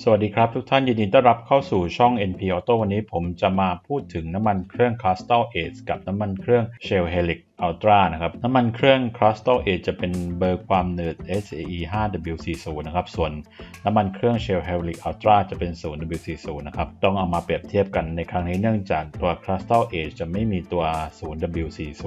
สวัสดีครับทุกท่านยินดีต้อนรับเข้าสู่ช่อง NP Auto วันนี้ผมจะมาพูดถึงน้ำมันเครื่อง Crystal Edge กับน้ำมันเครื่อง Shell Helix Ultra นะครับ น้ำมันเครื่อง Crystal Edge จะเป็นเบอร์ความหนืด SAE 5W40 นะครับ ส่วนน้ำมันเครื่อง Shell Helix Ultra จะเป็น 0W40 นะครับ ต้องเอามาเปรียบเทียบกันในครั้งนี้เนื่องจากตัว Crystal Edge จะไม่มีตัว 0W40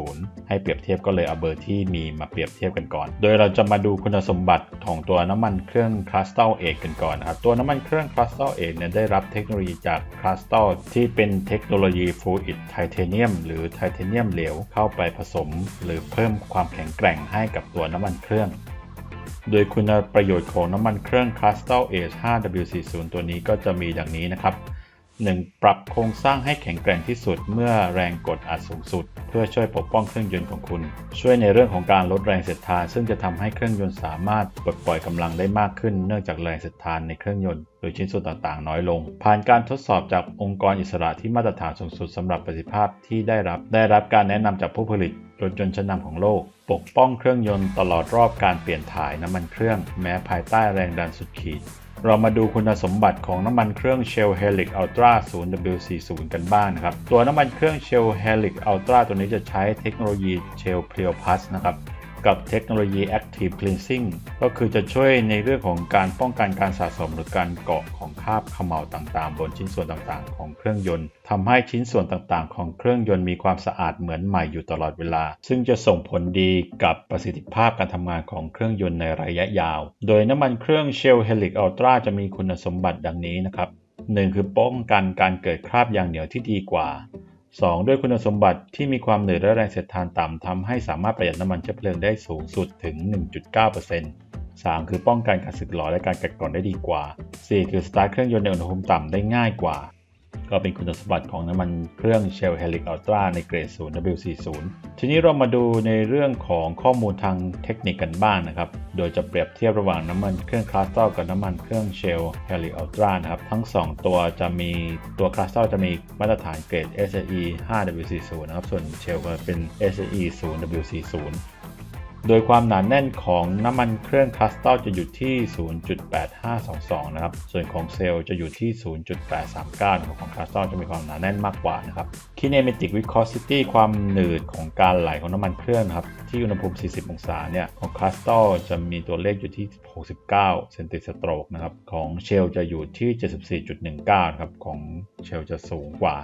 ให้เปรียบเทียบก็เลยเอาเบอร์ที่มีมาเปรียบเทียบกันก่อน โดยเราจะมาดูคุณสมบัติของตัวน้ำมันเครื่อง Crystal Edge กันก่อนนะครับ ตัวน้ำมันเครื่อง Crystal Edge เนี่ยได้รับเทคโนโลยีจาก Crystal ที่เป็นเทคโนโลยี Fluid Titanium หรือไทเทเนียมเหลวเข้าไปผสมหรือเพิ่มความแข็งแกร่งให้กับตัวน้ำมันเครื่อง โดยคุณประโยชน์ของน้ำมันเครื่อง Crystal Edge 5W40 ตัวนี้ก็จะมีดังนี้นะครับ 1. ปรับโครงสร้างให้แข็งแกร่งที่สุดเมื่อแรงกดอัดสูงสุด เพื่อช่วยปกป้องเครื่องยนต์ของคุณ ช่วยในเรื่องของการลดแรงเสียดทาน ซึ่งจะทำให้เครื่องยนต์สามารถปลดปล่อยกำลังได้มากขึ้น เนื่องจากแรงเสียดทานในเครื่องยนต์โดยชิ้นส่วนต่างๆ น้อยลง ผ่านการทดสอบจากองค์กรอิสระที่มาตรฐานสูงสุดสำหรับประสิทธิภาพที่ได้รับ ได้รับการแนะนำจากผู้ผลิตรถยนต์ชั้นนำของโลก ปกป้องเครื่องยนต์ตลอดรอบการเปลี่ยนถ่ายน้ำมันเครื่อง แม้ภายใต้แรงดันสุดขีด เรามาดูคุณสมบัติของน้ำมันเครื่อง Shell Helix Ultra 0W40 กันบ้างนครับ ตัวน้ำมันเครื่อง Shell Helix Ultra ตัวนี้จะใช้เทคโนโลยี Shell Pure Plus นะครับ กับเทคโนโลยี Active Cleansing ก็คือจะช่วยในเรื่องของการป้องกันการสะสมหรือการเกาะของคราบเขม่าต่างๆ บนชิ้นส่วนต่างๆ ของเครื่องยนต์ทำให้ชิ้นส่วนต่างๆ ของเครื่องยนต์มีความสะอาดเหมือนใหม่อยู่ตลอดเวลา ซึ่งจะส่งผลดีกับประสิทธิภาพการทำงานของเครื่องยนต์ในระยะยาว โดยน้ำมันเครื่อง Shell Helix Ultra จะมีคุณสมบัติดังนี้นะครับ 1. คือป้องกันการเกิดคราบยางเหนียวที่ดีกว่า 2. ด้วยคุณสมบัติที่มีความเหนื่อยและแรงเสียดทานต่ำทำให้สามารถประหยัดน้ำมันเชื้อเพลิงได้สูงสุดถึง 1.9% 3. คือป้องกันการสึกหรอและการกัดกร่อนได้ดีกว่า 4. คือสตาร์ทเครื่องยนต์ในอุณหภูมิต่ำได้ง่ายกว่า ก็เป็นคุณสมบัติของน้ำมันเครื่อง Shell Helix Ultra ในเกรด 0W40 ทีนี้เรามาดูในเรื่องของข้อมูลทางเทคนิคกันบ้างนะครับ โดยจะเปรียบเทียบระหว่างน้ำมันเครื่อง Crystal กับน้ำมันเครื่อง Shell Helix Ultra นะครับ ทั้ง 2 ตัวจะมีตัว Crystal จะมีมาตรฐานเกรด SAE 5W40 นะครับ ส่วน Shell ก็เป็น SAE 0W40 โดยความหนาแน่นของน้ำมันเครื่องคาสตัลจะอยู่ที่ 0.8522 นะครับ ส่วนของเซลล์จะอยู่ที่ 0.839 ของคาสตัลจะมีความหนาแน่นมากกว่านะครับ Kinematic Viscosity ความหนืดของการไหลของน้ำมันเครื่องนะครับ ที่อุณหภูมิ 40 องศาเนี่ย ของคาสตัลจะมีตัวเลขอยู่ที่ 69 เซนติสโตรกนะครับ ของเชลจะอยู่ที่ 74.19 ครับ ของเชลจะสูงกว่า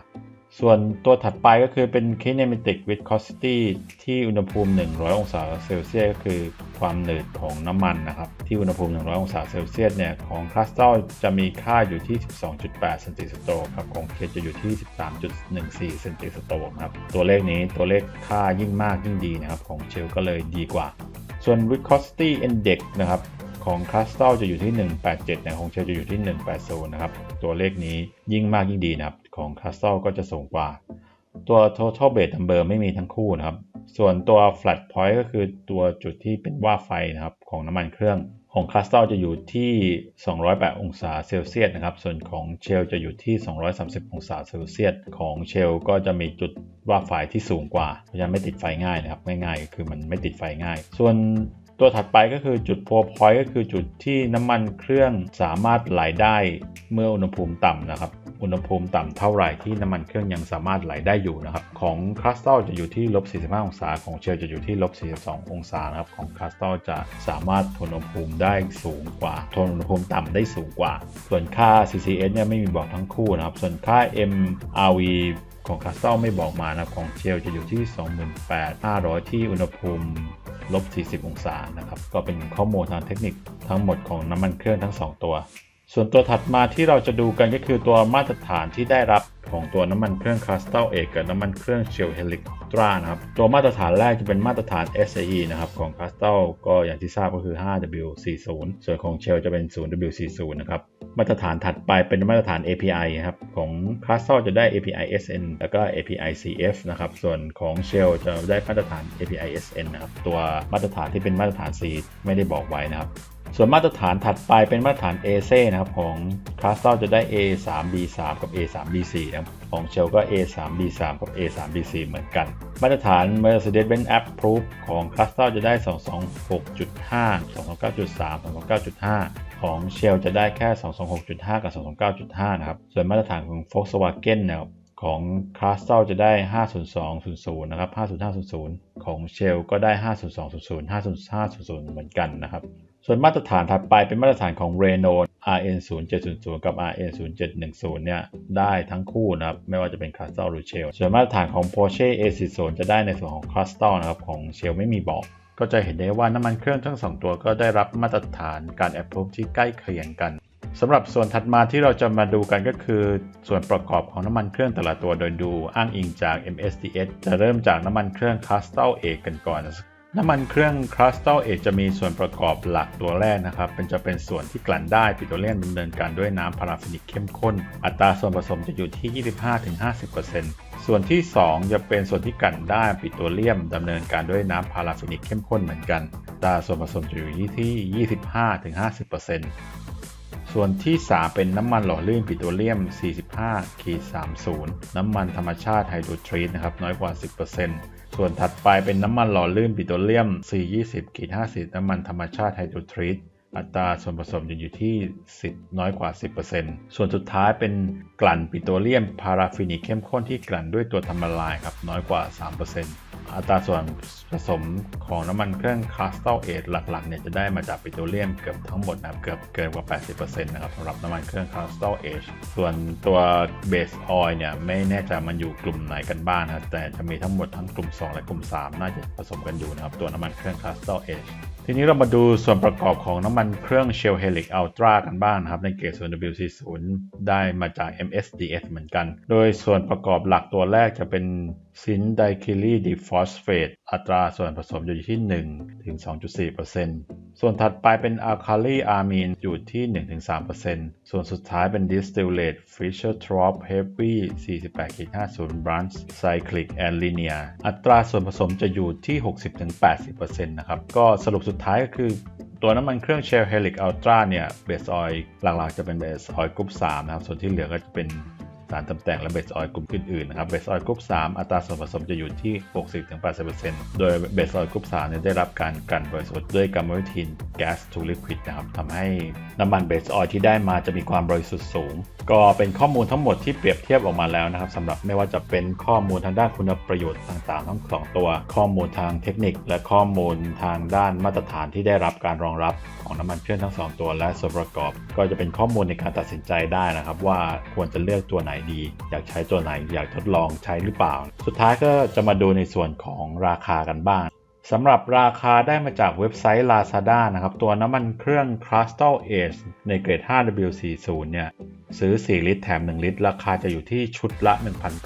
ส่วนตัวถัดไปก็คือเป็น kinematic viscosity ที่อุณหภูมิ 100 องศาเซลเซียสก็คือความหนืดของน้ำมันนะครับ ที่อุณหภูมิ 100 องศาเซลเซียสเนี่ยของคาสตัลจะมีค่าอยู่ที่ 12.8 เซนติสโตครับ ของเคจะอยู่ที่ 13.14 เซนติสโตครับ ตัวเลขนี้ตัวเลขค่ายิ่งมากยิ่งดีนะครับ ของเชลก็เลยดีกว่า ส่วน viscosity index นะครับของคาสตัลจะอยู่ที่ 187นะของเชลจะอยู่ที่ 180 นะครับ ตัวเลขนี้ยิ่งมากยิ่งดีนะครับ ของคาสตัลก็จะสูงกว่า ตัว total base number ไม่มีทั้งคู่นะครับ ส่วนตัว flat point ก็คือตัวจุดที่เป็นว่าไฟนะครับของน้ำมันเครื่องของคาสตัลจะอยู่ที่ 208 องศาเซลเซียสนะครับ ส่วนของเชลจะอยู่ที่ 230 องศาเซลเซียส ของเชลก็จะมีจุดว่าไฟที่สูงกว่า เพราะฉะนั้นไม่ติดไฟง่ายนะครับ ง่ายๆ คือมันไม่ติดไฟง่าย ส่วนตัวถัดไปก็คือจุดโพพอยต์ก็คือจุดที่น้ำมันเครื่องสามารถไหลได้เมื่ออุณหภูมิต่ำนะครับ อุณหภูมิต่ำเท่าไหร่ที่น้ำมันเครื่องยังสามารถไหลได้อยู่นะครับ ของคาสตัลจะอยู่ที่ลบ45 องศา ของเชลจะอยู่ที่ลบ42 องศานะครับ ของคาสตัลจะสามารถทนอุณหภูมิได้สูงกว่า ทนอุณหภูมิต่ำได้สูงกว่า ส่วนค่า CCS เนี่ยไม่มีบอกทั้งคู่นะครับ ส่วนค่า MRV ของคาสตัลไม่บอกมานะครับของเชลจะอยู่ที่ 28,500 ที่อุณหภูมิลบ 40 องศานะครับ ก็เป็นข้อมูลทางเทคนิคทั้งหมดของน้ำมันเครื่องทั้ง 2 ตัว ส่วนตัวถัดมาที่เราจะดูกันก็คือตัวมาตรฐานที่ได้รับของตัวน้ำมันเครื่อง Crystal เอกกับน้ำมันเครื่อง Shell Helix Ultra นะครับตัวมาตรฐานแรกจะเป็นมาตรฐาน SAE นะครับของ Crystal ก็อย่างที่ทราบก็คือ 5W40 ส่วนของ Shell จะเป็น 0W40 นะครับมาตรฐานถัดไปเป็นมาตรฐาน API ครับของ Crystal จะได้ API SN แล้วก็ API CF นะครับส่วนของ Shell จะได้มาตรฐาน API SN นะครับตัวมาตรฐานที่เป็นมาตรฐาน C ไม่ได้บอกไว้นะครับ ส่วนมาตรฐานถัดไปเป็นมาตรฐาน AC นะครับของ c l a s t e l จะได้ A3B3 กับ A3B4 นะครับของ Shell ก็ A3B3 กับ A3B4 เหมือนกัน มาตรฐาน Mercedes-Benz Approve ของ c l a s t e l จะได้ 226.5 229.3 229.5 ของ Shell จะได้แค่ 226.5 กับ 229.5 นะครับ ส่วนมาตรฐานของ Volkswagen เนี่ย ของ c r a s t a l จะได้ 50200 นะครับ 50500 ของ Shell ก็ได้ 50200 50500 เหมือนกันนะครับ ส่วนมาตรฐานถัดไปเป็นมาตรฐานของ Renault RN 0 7 0 0กับ RN 0 7 1 0เนี่ยได้ทั้งคู่นะครับ ไม่ว่าจะเป็น c r a s t a l หรือ Shell ส่วนมาตรฐานของ Porsche A40 จะได้ในส่วนของ c r a s t a l นะครับ ของ Shell ไม่มีบอก ก็จะเห็นได้ว่าน้ำมันเครื่องทั้ง 2 ตัวก็ได้รับมาตรฐานการ approve ที่ใกล้เคียงกัน สำหรับส่วนถัดมาที่เราจะมาดูกันก็คือ ส่วนประกอบของน้ำมันเครื่องแต่ละตัวโดยดูอ้างอิงจาก MSDS จะเริ่มจากน้ำมันเครื่อง c a s t a l เอกกันก่อน น้ำมันเครื่อง c r u s t a l เอกจะมีส่วนประกอบหลักตัวแรกนะครับ เป็นจะเป็นส่วนที่กลั่นได้ปิโตรเลียมดำเนินการด้วยน้ำพาราฟินิกเข้มข้น อัตราส่วนผสมจะอยู่ที่ 25-50%ส่วนที่ 2 จะเป็นส่วนที่กลั่นได้ปิโตรเลียมดำเนินการด้วยน้ำพาราฟินิกเข้มข้นเหมือนกันอัตราส่วนผสมจะอยู่ที่ 25-50% ส่วนที่ 3 เป็นน้ำมันหล่อลื่นปิโตรเลียม 45ขีด30 น้ำมันธรรมชาติไฮโดรทรีตนะครับน้อยกว่า 10%ส่วนถัดไปเป็นน้ำมันหล่อลื่นปิโตรเลียม 420ขีด50 น้ำมันธรรมชาติไฮโดรทรีตอัตราส่วนผสมจะอยู่ที่ 10 น้อยกว่า 10%ส่วนสุดท้ายเป็นกลั่นปิโตรเลียมพาราฟินิกเข้มข้นที่กลั่นด้วยตัวทำละลายครับน้อยกว่า 3% อัตราส่วนผสมของน้ำมันเครื่องคาสตัลเอทหลักๆเนี่ยจะได้มาจากปิโตรเลียมเกือบทั้งหมดนะครับเกือบเกินกว่า 80%นะครับสำหรับน้ำมันเครื่องคาสตัลเอทส่วนตัวเบสออยล์เนี่ยไม่แน่ใจมันอยู่กลุ่มไหนกันบ้างนะครับแต่จะมีทั้งหมดทั้งกลุ่ม 2 และกลุ่ม 3 น่าจะผสมกันอยู่นะครับตัวน้ำมันเครื่องคาสตัลเอททีนี้เรามาดูส่วนประกอบของน้ำมันเครื่อง Shell Helix Ultra กันบ้างนครับในเกรดส่วน WC0 ได้มาจาก MSDS เหมือนกัน โดยส่วนประกอบหลักตัวแรกจะเป็นซินไดคิลีดิฟอสเฟตอัตราส่วนผสมอยู่ที่ 1 ถึง 2.4%ส่วนถัดไปเป็นอะคาลีอามีนอยู่ที่1-3%ส่วนสุดท้ายเป็น Distillate Fischer Tropsch Heavy 48.50 Branch Cyclic and Linear อัตราส่วนผสมจะอยู่ที่ 60-80%นะครับ ก็สรุปสุดท้ายก็คือตัวน้ำมันเครื่อง Shell Helix Ultra เนี่ยเบสออยล์หลักๆจะเป็นเบสออยล์กรุ๊ป3นะครับ ส่วนที่เหลือก็จะเป็น สารตำแต่งและเบสออยล์กลุ่มอื่นๆนะครับเบสออยล์กลุ่ม3อัตราส่วนผสมจะอยู่ที่ 60-80%โดยเบสออยล์กลุ่ม3เนี่ยได้รับการกันบริสุทธิ์ด้วยกรรมวิธี gas to liquid นะครับทำให้น้ำมันเบสออยที่ได้มาจะมีความบริสุทธิ์สูง ก็เป็นข้อมูลทั้งหมดที่เปรียบเทียบออกมาแล้วนะครับสำหรับไม่ว่าจะเป็นข้อมูลทางด้านคุณประโยชน์ต่างๆ ทั้งสองตัว ข้อมูลทางเทคนิค และข้อมูลทางด้านมาตรฐานที่ได้รับการรองรับของน้ำมันเครื่องทั้งสองตัว และส่วนประกอบ ก็จะเป็นข้อมูลในการตัดสินใจได้นะครับ ว่าควรจะเลือกตัวไหนดี อยากใช้ตัวไหนอยากทดลองใช้หรือเปล่า สุดท้ายก็จะมาดูในส่วนของราคากันบ้าง สำหรับราคาได้มาจากเว็บไซต์ Lazada นะครับ ตัวน้ำมันเครื่อง Crystal Edge ในเกรด 5W40 เนี่ย ซื้อ 4 ลิตรแถม 1 ลิตร ราคาจะอยู่ที่ชุดละ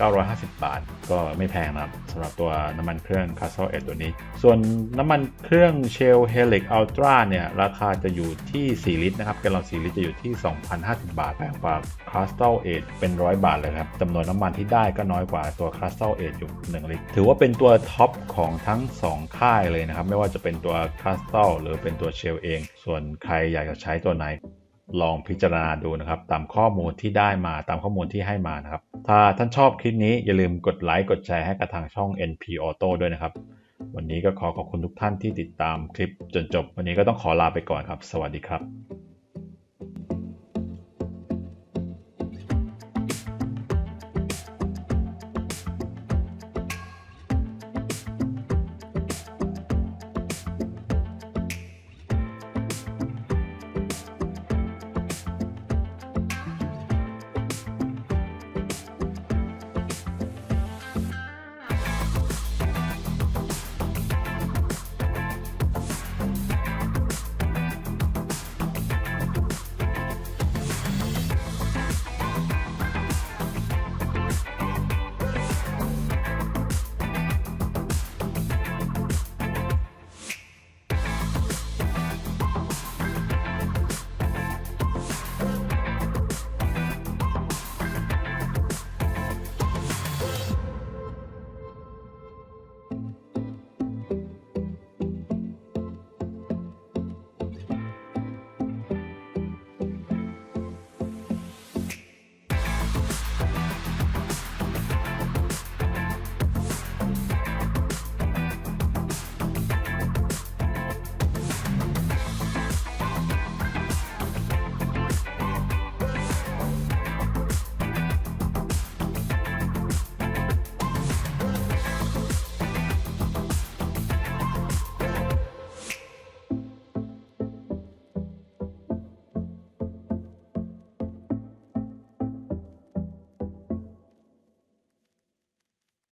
1,950 บาท ก็ไม่แพงนะครับสำหรับตัวน้ำมันเครื่อง Crystal Edge ตัวนี้ ส่วนน้ำมันเครื่อง Shell Helix Ultra เนี่ย ราคาจะอยู่ที่ 4 ลิตรนะครับแกลลอน 4 ลิตรจะอยู่ที่ 2,050 บาทแพงกว่า Crystal Edge เป็น 100 บาทเลยครับจำนวนน้ำมันที่ได้ก็น้อยกว่าตัว Crystal Edge อยู่ 1 ลิตร ถือว่าเป็นตัวท็อปของทั้ง 2 ค่ายเลยนะครับไม่ว่าจะเป็นตัว Crystal หรือเป็นตัว Shell เอง ส่วนใครอยากจะใช้ตัวไหน ลองพิจารณาดูนะครับ ตามข้อมูลที่ได้มาตามข้อมูลที่ให้มานะครับ ถ้าท่านชอบคลิปนี้อย่าลืมกดไลค์กดแชร์ให้กับทางช่อง NP Auto ด้วยนะครับ วันนี้ก็ขอขอบคุณทุกท่านที่ติดตามคลิปจนจบ วันนี้ก็ต้องขอลาไปก่อนครับ สวัสดีครับ